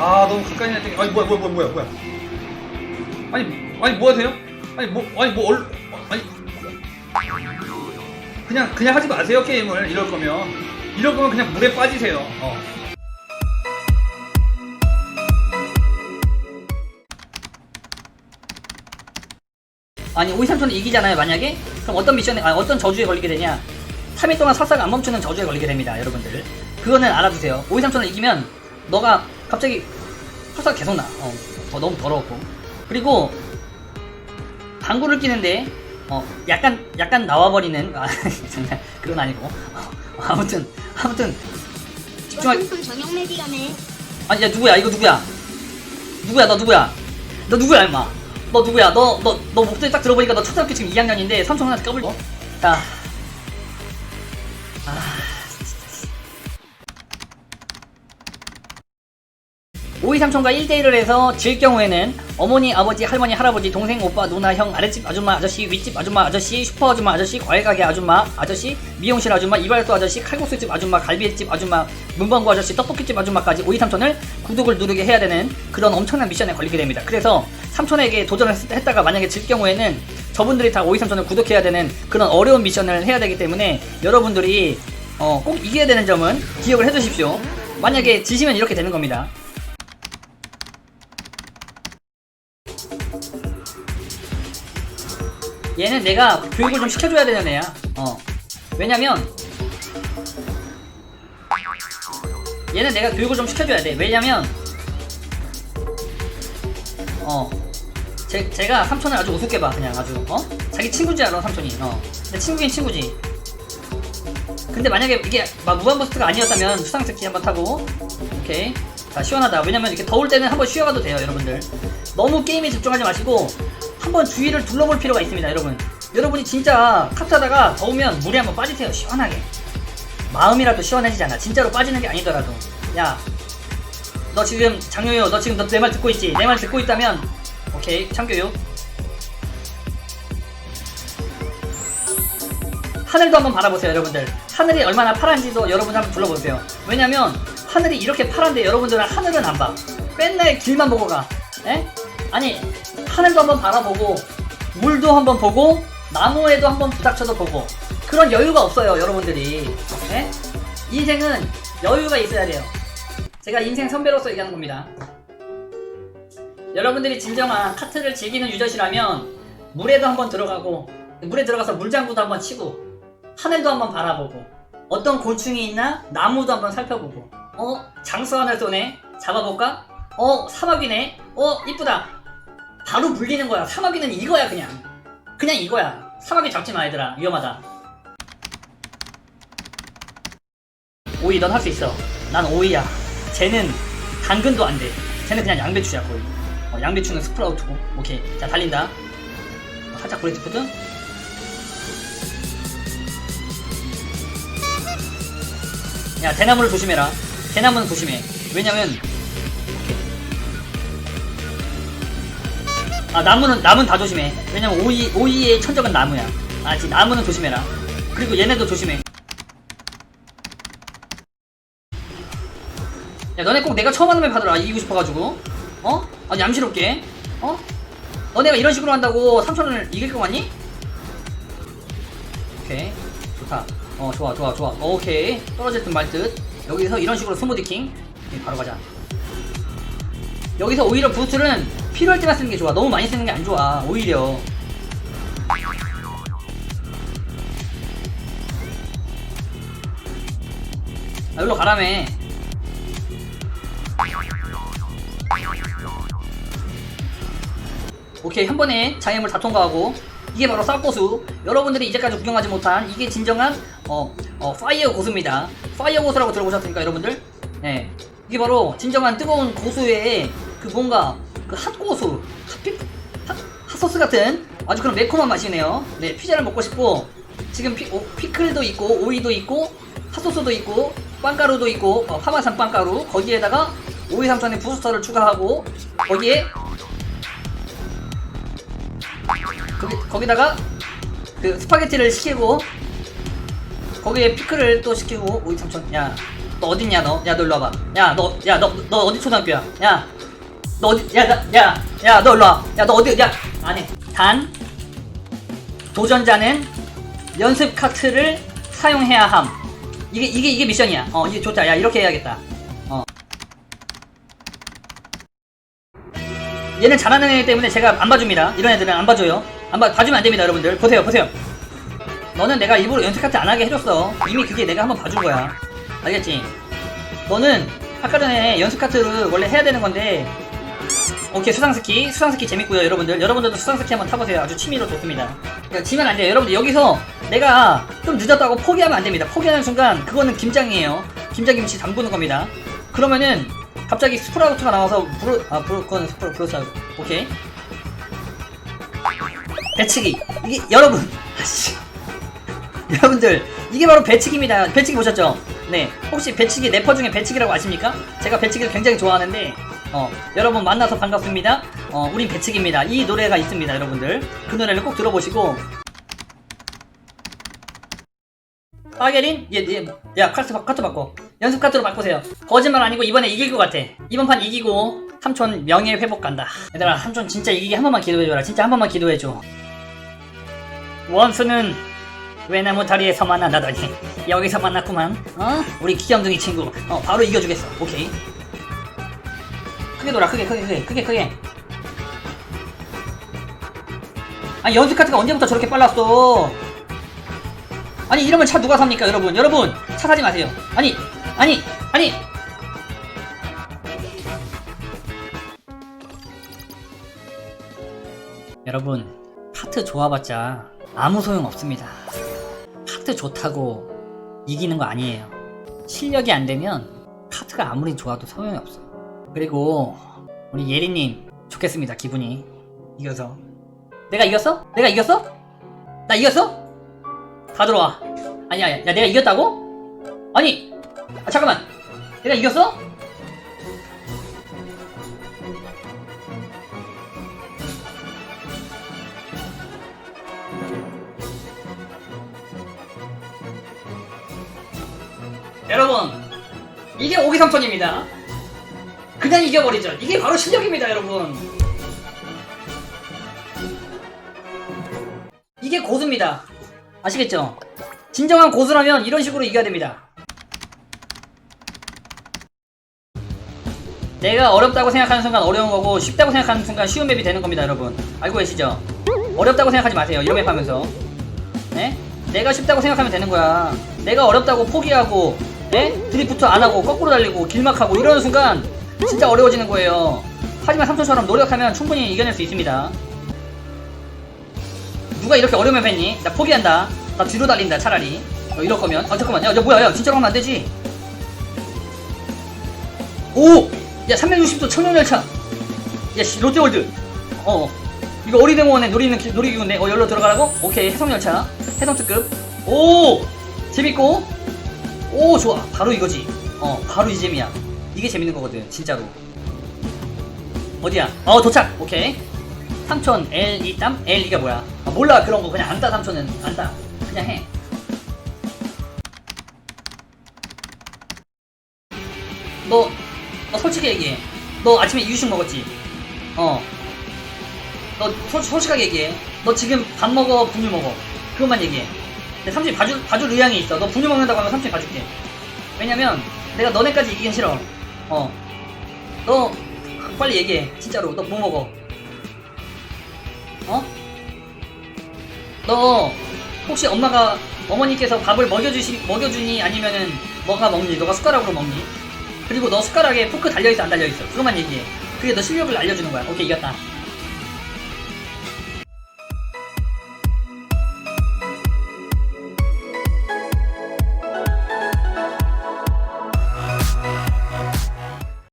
아 너무 가까이 있는 아니 뭐야 뭐야 뭐야 뭐야. 뭐야 아니 아니 뭐 하세요? 아니 뭐 아니 뭐 얼, 아니. 그냥 그냥 하지 마세요 게임을. 이럴 거면. 이럴 거면 그냥 물에 빠지세요. 어. 아니 오이삼촌이 이기잖아요 만약에? 그럼 어떤 미션에 아 어떤 저주에 걸리게 되냐? 3일 동안 설사가 안 멈추는 저주에 걸리게 됩니다 여러분들. 그거는 알아두세요. 오이삼촌을 이기면 너가 갑자기 설사가 계속 나. 어, 어, 너무 더러웠고. 그리고 방구를 끼는데 어 약간 약간 나와버리는 아 장난 그건 아니고. 어, 아무튼 아무튼. 집중할 전용 아니 야 누구야? 이거 누구야? 누구야? 너 누구야? 너 누구야 임마? 너 누구야? 너 너 너 목소리 딱 들어보니까 너 초등학교 지금 2학년인데 삼촌 하나 까불고. 자. 아, 오이 삼촌과 1대1을 해서 질 경우에는 어머니, 아버지, 할머니, 할아버지, 동생, 오빠, 누나, 형, 아랫집 아줌마, 아저씨, 윗집 아줌마, 아저씨, 슈퍼 아줌마, 아저씨, 과일가게 아줌마, 아저씨, 미용실 아줌마, 이발소 아저씨, 칼국수집 아줌마, 갈비집 아줌마, 문방구 아저씨, 떡볶이집 아줌마까지 오이 삼촌을 구독을 누르게 해야 되는 그런 엄청난 미션에 걸리게 됩니다. 그래서 삼촌에게 도전을 했- 했다가 만약에 질 경우에는 저분들이 다 오이 삼촌을 구독해야 되는 그런 어려운 미션을 해야 되기 때문에 여러분들이 어, 꼭 이겨야 되는 점은 기억을 해두십시오. 만약에 지시면 이렇게 되는 겁니다. 얘는 내가 교육을 좀 시켜줘야 되는 애야. 어. 왜냐면 얘는 내가 교육을 좀 시켜줘야 돼. 왜냐면 어. 제, 제가 삼촌을 아주 우습게 봐 그냥 아주 어? 자기 친구인 줄 알아 삼촌이 어. 근데 친구긴 친구지 근데 만약에 이게 막 무한버스트가 아니었다면 수상특기 한번 타고 오케이 자 시원하다 왜냐면 이렇게 더울 때는 한번 쉬어가도 돼요 여러분들 너무 게임에 집중하지 마시고 한번 주위를 둘러볼 필요가 있습니다 여러분. 여러분이 진짜 카트하다가 더우면 물에 한번 빠지세요 시원하게. 마음이라도 시원해지잖아. 진짜로 빠지는 게 아니더라도. 야 너 지금 장효요 너 지금 너내말 듣고 있지? 내 말 듣고 있다면 오케이 참교육 하늘도 한번 바라보세요 여러분들. 하늘이 얼마나 파란지도 여러분 한번 둘러보세요. 왜냐면 하늘이 이렇게 파란데 여러분들은 하늘은 안봐. 맨날 길만 보고 가. 에? 아니 하늘도 한번 바라보고 물도 한번 보고 나무에도 한번 부닥쳐도 보고. 그런 여유가 없어요 여러분들이. 에? 인생은 여유가 있어야 돼요. 제가 인생 선배로서 얘기하는 겁니다. 여러분들이 진정한 카트를 즐기는 유저시라면 물에도 한번 들어가고 물에 들어가서 물장구도 한번 치고 하늘도 한번 바라보고 어떤 곤충이 있나 나무도 한번 살펴보고. 어? 장수 하나 쏘네? 잡아볼까? 어? 사마귀네? 어? 이쁘다 바로 물리는 거야. 사마귀는 이거야 그냥. 그냥 이거야. 사마귀 잡지 마 얘들아. 위험하다. 오이 넌 할 수 있어. 난 오이야. 쟤는 당근도 안돼. 쟤는 그냥 양배추야 거의. 어, 양배추는 스프라우트고. 오케이. 자 달린다. 어, 살짝 브레이크푸드 야 대나무를 조심해라. 대나무는 조심해. 왜냐면 아 나무는 나무는 다 조심해. 왜냐면 오이 오이의 천적은 나무야. 아 지금 나무는 조심해라. 그리고 얘네도 조심해. 야 너네 꼭 내가 처음 하는 맵 하더라 이기고 싶어가지고. 어? 아니 얌시럽게. 어? 너네가 이런 식으로 한다고 삼촌을 이길 것 같니? 오케이. 좋다. 어 좋아 좋아 좋아. 오케이. 떨어질 듯 말 듯 여기서 이런 식으로 스무디킹. 바로 가자. 여기서 오히려 부스트는 필요할 때만 쓰는 게 좋아. 너무 많이 쓰는 게 안 좋아. 오히려. 아 일로 가라며. 오케이 한 번에 장애물 다 통과하고 이게 바로 쌉고수. 여러분들이 이제까지 구경하지 못한 이게 진정한 어, 어 파이어 고수입니다. 파이어 고수라고 들어보셨습니까 여러분들? 네. 이게 바로 진정한 뜨거운 고수의 그 뭔가 그 핫고수 핫피, 핫, 핫소스 같은 아주 그런 매콤한 맛이네요 네 피자를 먹고 싶고 지금 피, 오, 피클도 있고 오이도 있고 핫소스도 있고 빵가루도 있고 어, 파마산 빵가루 거기에다가 오이 삼선의 부스터를 추가하고 거기에 거기, 거기다가 그 스파게티를 시키고 거기에 피클을 또 시키고 오이 삼촌 야너 어딨냐 너? 야 너 일로 와봐. 야 너 야 너 너 어디 초등학교야? 야 너 어디 야야야 너 일로 와. 야너 어디 야 안해. 단 도전자는 연습 카트를 사용해야 함. 이게 이게 이게 미션이야. 어 이게 좋다. 야 이렇게 해야겠다. 어. 얘는 잘하는 애기 때문에 제가 안 봐줍니다. 이런 애들은 안 봐줘요. 안 봐, 봐주면 안 됩니다, 여러분들. 보세요, 보세요. 너는 내가 일부러 연습 카트 안 하게 해줬어. 이미 그게 내가 한번 봐준 거야. 알겠지? 너는 아까 전에 연습 카트를 원래 해야 되는 건데, 오케이, 수상스키. 수상스키 재밌고요, 여러분들. 여러분들도 수상스키 한번 타보세요. 아주 취미로 좋습니다. 그러니까 지면 안 돼요. 여러분들, 여기서 내가 좀 늦었다고 포기하면 안 됩니다. 포기하는 순간, 그거는 김장이에요. 김장김치 담그는 겁니다. 그러면은, 갑자기 스프라우트가 나와서, 브로, 아, 브로, 그건 스프라, 브로스, 오케이. 배치기. 이게, 여러분. 여러분들, 이게 바로 배치기입니다. 배치기 보셨죠? 네. 혹시 배치기, 래퍼 중에 배치기라고 아십니까? 제가 배치기를 굉장히 좋아하는데, 어, 여러분 만나서 반갑습니다. 어, 우린 배치기입니다. 이 노래가 있습니다, 여러분들. 그 노래를 꼭 들어보시고. 빠게린? 얘, 얘, 야, 카트, 바- 카트 바꿔. 연습 카트로 바꾸세요. 거짓말 아니고 이번에 이길 것 같아. 이번 판 이기고, 삼촌 명예 회복 간다. 얘들아, 삼촌 진짜 이기게 한 번만 기도해줘라. 진짜 한 번만 기도해줘. 원수는 외나무 다리에서 만난다더니 여기서 만났구만 어? 우리 귀염둥이 친구 어 바로 이겨주겠어 오케이 크게 돌아 크게 크게 크게 크게 크게 아니 연습 카트가 언제부터 저렇게 빨랐어 아니 이러면 차 누가 삽니까 여러분 여러분 차 사지 마세요 아니 아니 아니 여러분 카트 좋아봤자 아무 소용 없습니다. 카트 좋다고 이기는 거 아니에요. 실력이 안 되면 카트가 아무리 좋아도 소용이 없어. 그리고 우리 예리님 좋겠습니다. 기분이 이겨서. 내가 이겼어? 내가 이겼어? 나 이겼어? 다 들어와. 아니야, 야, 내가 이겼다고? 아니, 아, 잠깐만. 내가 이겼어? 여러분, 이게 오기삼천입니다. 그냥 이겨버리죠. 이게 바로 실력입니다, 여러분. 이게 고수입니다. 아시겠죠? 진정한 고수라면 이런 식으로 이겨야 됩니다. 내가 어렵다고 생각하는 순간 어려운 거고 쉽다고 생각하는 순간 쉬운 맵이 되는 겁니다, 여러분. 알고 계시죠? 어렵다고 생각하지 마세요. 이런 맵 하면서. 네? 내가 쉽다고 생각하면 되는 거야. 내가 어렵다고 포기하고, 네? 드리프트 안 하고, 거꾸로 달리고, 길막하고, 이러는 순간, 진짜 어려워지는 거예요. 하지만 삼촌처럼 노력하면 충분히 이겨낼 수 있습니다. 누가 이렇게 어려운 맵 했니? 나 포기한다. 나 뒤로 달린다, 차라리. 어, 이럴 거면. 아, 잠깐만. 야, 야, 뭐야, 야, 진짜로 하면 안 되지. 오! 야, 360도 청룡열차. 야, 씨, 롯데월드. 어. 이거 어리대공원에 놀이는 기- 놀이기구인데 어 열로 들어가라고? 오케이 해성열차 해성특급 오 재밌고 오 좋아 바로 이거지 어 바로 이 재미야 이게 재밌는 거거든 진짜로 어디야 어 도착 오케이 삼촌 L 이 땀 L 이가 뭐야 아, 몰라 그런 거 그냥 안 따 삼촌은 안 따 그냥 해 너, 너 솔직히 얘기해. 너 아침에 이유식 먹었지? 어. 너 솔, 솔직하게 얘기해. 너 지금 밥 먹어, 분유 먹어. 그것만 얘기해. 근데 삼촌이 봐줄, 봐줄 의향이 있어. 너 분유 먹는다고 하면 삼촌이 봐줄게. 왜냐면 내가 너네까지 이기긴 싫어. 어. 너 빨리 얘기해. 진짜로. 너 뭐 먹어? 어? 너 혹시 엄마가 어머니께서 밥을 먹여주시 먹여주니 아니면은 뭐가 먹니? 너가 숟가락으로 먹니? 그리고 너 숟가락에 포크 달려있어 안 달려있어? 그것만 얘기해. 그게 너 실력을 알려주는 거야. 오케이 이겼다.